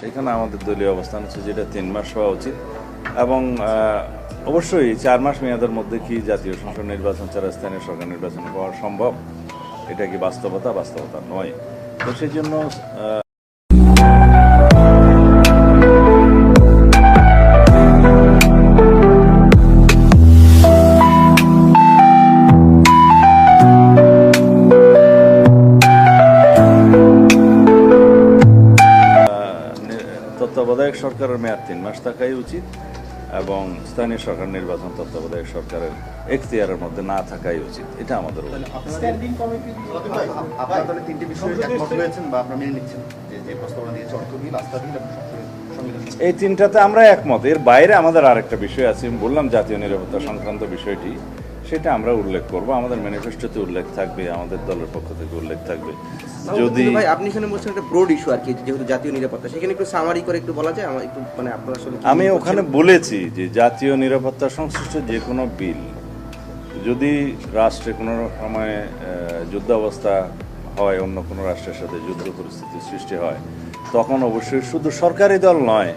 সেখানে আমাদের দলীয় অবস্থান হচ্ছে যেটা তিন মাস হওয়া উচিত। এবং অবশ্যই চার মাস মেয়াদের মধ্যে কি জাতীয় সংসদ নির্বাচন ছাড়া স্থানীয় সরকার নির্বাচন হওয়া সম্ভব, এটা কি বাস্তবতা? বাস্তবতা নয়। তো সেই জন্য তত্ত্বাবধায়ক সরকারের মেয়াদ তিন মাস থাকাই উচিত এবং স্থানীয় সরকার নির্বাচন তত্ত্বাবধায়ক সরকারের এখতিয়ারের মধ্যে না থাকাই উচিত। এটা আমাদের। এই তিনটাতে আমরা একমত। এর বাইরে আমাদের আরেকটা বিষয় আছে। বললাম জাতীয় নিরাপত্তা সংক্রান্ত বিষয়টি। সেটা আমরা উল্লেখ করব। আমাদের ম্যানিফেস্টোতে উল্লেখ থাকবে আমাদের দলের পক্ষ থেকে উল্লেখ থাকবে। যদি ভাই আপনি এখানে বলছেন একটা ব্রড ইস্যু আর কি যেহেতু জাতীয় নিরাপত্তা। সেখানে একটু সামারি করে একটু বলা যায় আমার একটু মানে আপনার আসলে আমি ওখানে বলেছি যে জাতীয় নিরাপত্তা সংশ্লিষ্ট যে কোনো বিল যদি রাষ্ট্রে কোনো সময়ে যুদ্ধাবস্থা হয় অন্য কোনো রাষ্ট্রের সাথে যুদ্ধ পরিস্থিতি সৃষ্টি হয় তখন অবশ্যই শুধু সরকারি দল নয়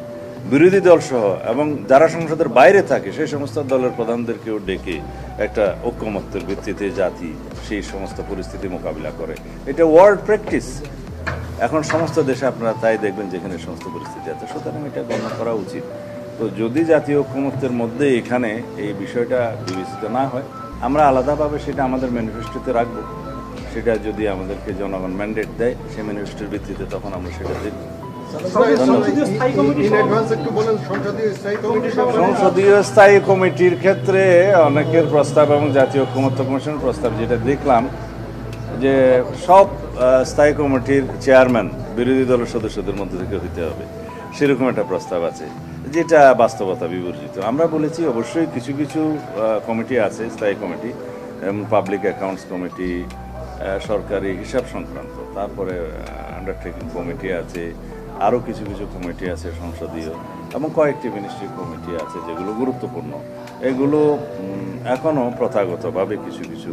বিরোধী দল সহ এবং যারা সংসদের বাইরে থাকে, সেই সমস্ত দলের প্রধানদেরকেও ডেকে একটা ঐক্যমত্যের ভিত্তিতে জাতি সেই সমস্ত পরিস্থিতি মোকাবিলা করে। এটা ওয়ার্ল্ড প্র্যাকটিস এখন সমস্ত দেশে আপনারা তাই দেখবেন যেখানে সমস্ত পরিস্থিতি আছে। সুতরাং এটা গণনা করা উচিত। তো যদি জাতীয় ঐক্যমত্যের মধ্যে এখানে এই বিষয়টা বিবেচিত না হয়, আমরা আলাদাভাবে সেটা আমাদের ম্যানিফেস্টোতে রাখব। সেটা যদি আমাদেরকে জনগণ ম্যান্ডেট দেয়, সেই ম্যানিফেস্টোর ভিত্তিতে তখন আমরা সেটা দেখব। সংসদীয় স্থায়ী কমিটির ক্ষেত্রে অনেকের প্রস্তাব এবং জাতীয় ঐক্যমত্য কমিশনের প্রস্তাব যেটা দেখলাম যে সব স্থায়ী কমিটির চেয়ারম্যান বিরোধী দলের সদস্যদের মধ্যে থেকে হইতে হবে। সেরকম একটা প্রস্তাব আছে যেটা বাস্তবতা বিবর্জিত। আমরা বলেছি অবশ্যই কিছু কিছু কমিটি আছে স্থায়ী কমিটি যেমন পাবলিক অ্যাকাউন্টস কমিটি সরকারি হিসাব সংক্রান্ত তারপরে আন্ডারটেকিং কমিটি আছে আরও কিছু কিছু কমিটি আছে সংসদীয় এবং কয়েকটি মিনিস্ট্রি কমিটি আছে যেগুলো গুরুত্বপূর্ণ। এগুলো এখনও প্রথাগতভাবে কিছু কিছু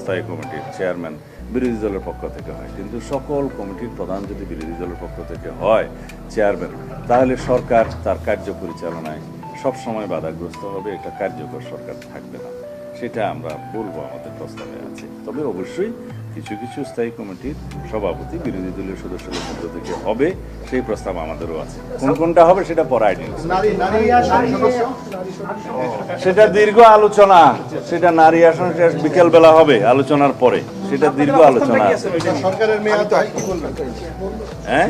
স্থায়ী কমিটির চেয়ারম্যান বিরোধী দলের পক্ষ থেকে হয়। কিন্তু সকল কমিটির প্রধান যদি বিরোধী দলের পক্ষ থেকে হয়, চেয়ারম্যান, তাহলে সরকার তার কার্য পরিচালনায় সবসময় বাধাগ্রস্ত হবে, এটা কার্যকর সরকার থাকবে না। সেটা আমরা বলব আমাদের প্রস্তাবে আছে। তবে অবশ্যই কিছু কিছু স্থায়ী কমিটির সভাপতি বিরোধী দলীয় সদস্যদের মধ্য থেকে হবে সেই প্রস্তাব আমাদেরও আছে। কোন কোনটা হবে সেটা পরে আইডিয়া সেটা দীর্ঘ আলোচনা সেটা নারী আসন সেটা বিকেল বেলা হবে আলোচনার পরে। সেটা দীর্ঘ আলোচনা আছে? হ্যাঁ?